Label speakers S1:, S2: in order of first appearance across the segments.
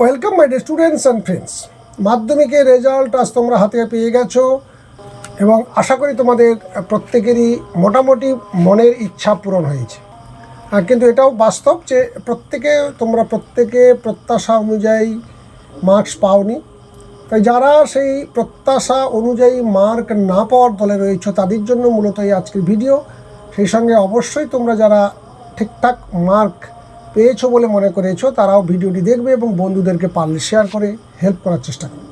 S1: Welcome my day students and friends মাধ্যমিকের result আজ তোমরা হাতে পেয়ে গেছো এবং আশা করি তোমাদের প্রত্যেকেরই মোটামুটি মনের ইচ্ছা পূরণ হয়েছে। আর কিন্তু এটাও বাস্তব যে প্রত্যেকে, তোমরা প্রত্যেকে প্রত্যাশা অনুযায়ী মার্কস পাওনি। তাই যারা সেই প্রত্যাশা অনুযায়ী মার্ক না পাওয়ার দলে রয়েছে, তাদের জন্য মূলত এই আজকের ভিডিও সেই সঙ্গে অবশ্যই তোমরা যারা ঠিকঠাক মার্ক পেয়েছ বলে মনে করেছ, তারাও ভিডিওটি দেখবে এবং বন্ধুদেরকে পারলে শেয়ার করে হেল্প করার চেষ্টা করবে।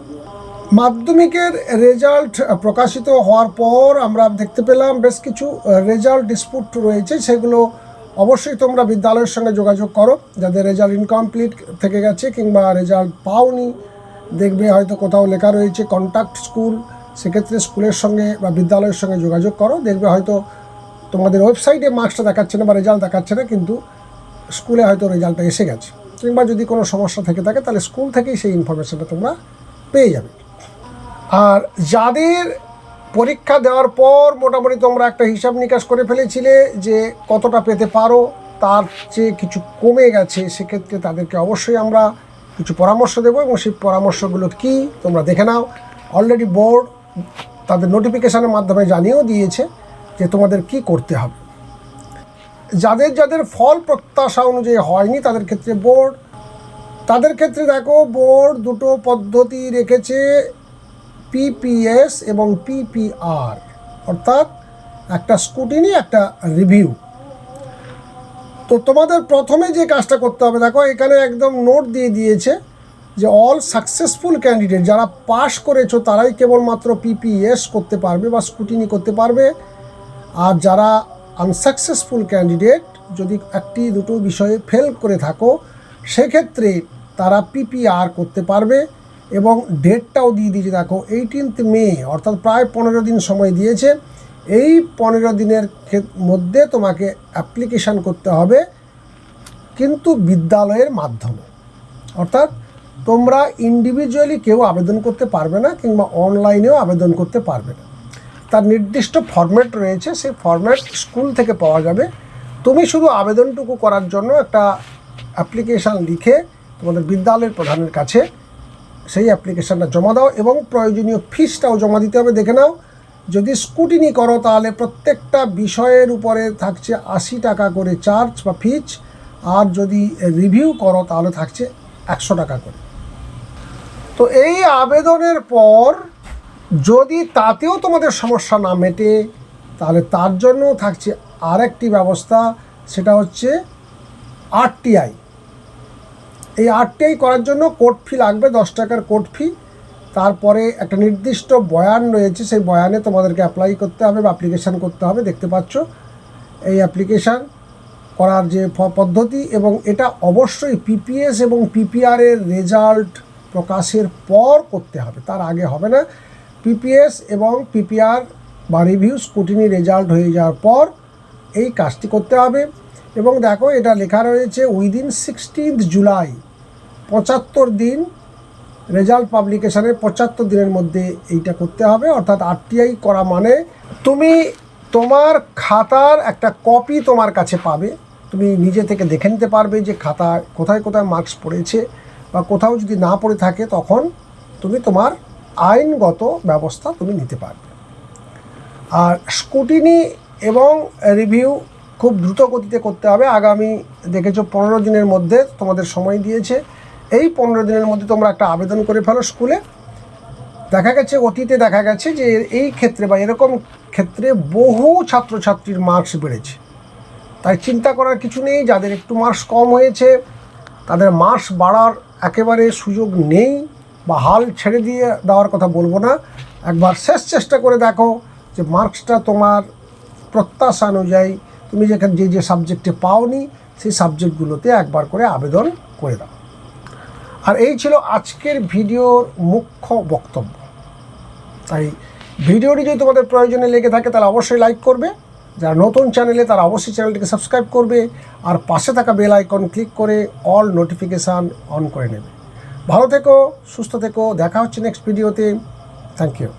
S1: মাধ্যমিকের রেজাল্ট প্রকাশিত হওয়ার পর আমরা দেখতে পেলাম বেশ কিছু রেজাল্ট ডিসপুট রয়েছে, সেগুলো অবশ্যই তোমরা বিদ্যালয়ের সঙ্গে যোগাযোগ করো। যাদের রেজাল্ট ইনকমপ্লিট থেকে গেছে কিংবা রেজাল্ট পাওনি, দেখবে হয়তো কোথাও লেখা রয়েছে কন্ট্যাক্ট স্কুল সেক্ষেত্রে স্কুলের সঙ্গে বা বিদ্যালয়ের সঙ্গে যোগাযোগ করো। দেখবে হয়তো তোমাদের ওয়েবসাইটে মার্কসটা দেখাচ্ছে না বা রেজাল্ট দেখাচ্ছে না, কিন্তু স্কুলে হয়তো রেজাল্টটা এসে গেছে। কিংবা যদি কোনো সমস্যা থেকে থাকে, তাহলে স্কুল থেকেই সেই ইনফরমেশনটা তোমরা পেয়ে যাবে। আর যাদের পরীক্ষা দেওয়ার পর মোটামুটি তোমরা একটা হিসাব নিকাশ করে ফেলেছিলে যে কতটা পেতে পারো, তার চেয়ে কিছু কমে গেছে, সেক্ষেত্রে তাদেরকে অবশ্যই আমরা কিছু পরামর্শ দেবো এবং সেই পরামর্শগুলো কি তোমরা দেখে নাও। অলরেডি বোর্ড তাদের নোটিফিকেশনের মাধ্যমে জানিয়েও দিয়েছে যে তোমাদের কি করতে হবে। যাদের যাদের ফল প্রত্যাশা অনুযায়ী হয়নি, তাদের ক্ষেত্রে বোর্ড তাদের ক্ষেত্রে দেখো বোর্ড দুটো পদ্ধতি রেখেছে পিপিএস এবং পিপিআর অর্থাৎ একটা স্কুটিনি একটা রিভিউ তো তোমাদের প্রথমে যে কাজটা করতে হবে, দেখো এখানে একদম নোট দিয়ে দিয়েছে যে অল সাকসেসফুল ক্যান্ডিডেট যারা পাশ করেছ, তারাই কেবলমাত্র পিপিএস করতে পারবে বা স্কুটিনি করতে পারবে। আর যারা আনসাকসেসফুল ক্যান্ডিডেট যদি একটি, দুটো বিষয়ে ফেল করে থাকো, সেক্ষেত্রে তারা পিপিআর করতে পারবে এবং ডেটটাও দিয়ে দিয়েছে। দেখো এইটিনথ মে অর্থাৎ প্রায় পনেরো দিন সময় দিয়েছে। এই পনেরো দিনের মধ্যে তোমাকে অ্যাপ্লিকেশান করতে হবে কিন্তু বিদ্যালয়ের মাধ্যমে। অর্থাৎ তোমরা ইন্ডিভিজুয়ালি কেউ আবেদন করতে পারবে না কিংবা অনলাইনেও আবেদন করতে পারবে না। তার নির্দিষ্ট ফরম্যাট রয়েছে, সেই ফরম্যাট স্কুল থেকে পাওয়া যাবে। তুমি শুধু আবেদনটুকু করার জন্য একটা অ্যাপ্লিকেশান লিখে তোমাদের বিদ্যালয়ের প্রধানের কাছে সেই অ্যাপ্লিকেশানটা জমা দাও এবং প্রয়োজনীয় ফিসটাও জমা দিতে হবে। দেখে নাও, যদি স্কুটিনি করো তাহলে প্রত্যেকটা বিষয়ের উপরে থাকছে আশি টাকা করে চার্জ বা ফিজ আর যদি রিভিউ করো তাহলে থাকছে একশো টাকা করে। তো এই আবেদনের পর যদি তাতেও তোমাদের সমস্যা না মেটে, তাহলে তার জন্য থাকছে আরেকটি ব্যবস্থা, সেটা হচ্ছে আরটিআই এই আরটিআই করার জন্য কোর্ট ফি লাগবে, দশ টাকার কোর্ট ফি তারপরে একটা নির্দিষ্ট বয়ান রয়েছে, সেই বয়ানে তোমাদেরকে অ্যাপ্লাই করতে হবে বা অ্যাপ্লিকেশান করতে হবে, দেখতে পাচ্ছ। এই অ্যাপ্লিকেশান করার যে পদ্ধতি এবং এটা অবশ্যই পিপিএস এবং পিপিআরের রেজাল্ট প্রকাশের পর করতে হবে, তার আগে হবে না। পিপিএস এবং পিপিআর বা রিভিউ স্কুটিনি রেজাল্ট হয়ে যাওয়ার পর এই কাজটি করতে হবে। এবং দেখো এটা লেখা রয়েছে উইদিন সিক্সটিন্থ জুলাই পঁচাত্তর দিন রেজাল্ট পাবলিকেশনের পঁচাত্তর দিনের মধ্যে এইটা করতে হবে। অর্থাৎ আরটিআই করা মানে তুমি তোমার খাতার একটা কপি তোমার কাছে পাবে। তুমি নিজে থেকে দেখে নিতে পারবে যে খাতা কোথায় কোথায় মার্কস পড়েছে বা কোথাও যদি না পড়ে থাকে, তখন তুমি তোমার আইনগত ব্যবস্থা তুমি নিতে পারবে। আর স্কুটিনি এবং রিভিউ খুব দ্রুত গতিতে করতে হবে। আগামী দেখেছ পনেরো দিনের মধ্যে তোমাদের সময় দিয়েছে। এই পনেরো দিনের মধ্যে তোমরা একটা আবেদন করে ফেলো স্কুলে। দেখা গেছে, অতীতে দেখা গেছে যে এই ক্ষেত্রে বা এরকম ক্ষেত্রে বহু ছাত্রছাত্রীর মার্কস বেড়েছে। তাই চিন্তা করার কিছু নেই, যাদের একটু মার্কস কম হয়েছে, তাদের মার্কস বাড়ার একেবারে সুযোগ নেই। বা হাল ছেড়ে দিয়ে দেওয়ার কথা বলব না। একবার শেষ চেষ্টা করে দেখো যে মার্কসটা তোমার প্রত্যাশা অনুযায়ী তুমি যেখানে যে যে সাবজেক্টে পাওনি, সেই সাবজেক্টগুলোতে একবার করে আবেদন করে দাও। আর এই ছিল আজকের ভিডিওর মুখ্য বক্তব্য। তাই ভিডিওটি যদি তোমাদের প্রয়োজনে লেগে থাকে, তাহলে অবশ্যই লাইক করবে। যারা নতুন চ্যানেলে তারা অবশ্যই চ্যানেলটিকে সাবস্ক্রাইব করবে। আর পাশে থাকা বেল আইকন ক্লিক করে অল নোটিফিকেশান অন করে নেবে। ভালো থেকো সুস্থ থেকো দেখা হচ্ছে নেক্সট ভিডিওতে থ্যাংক ইউ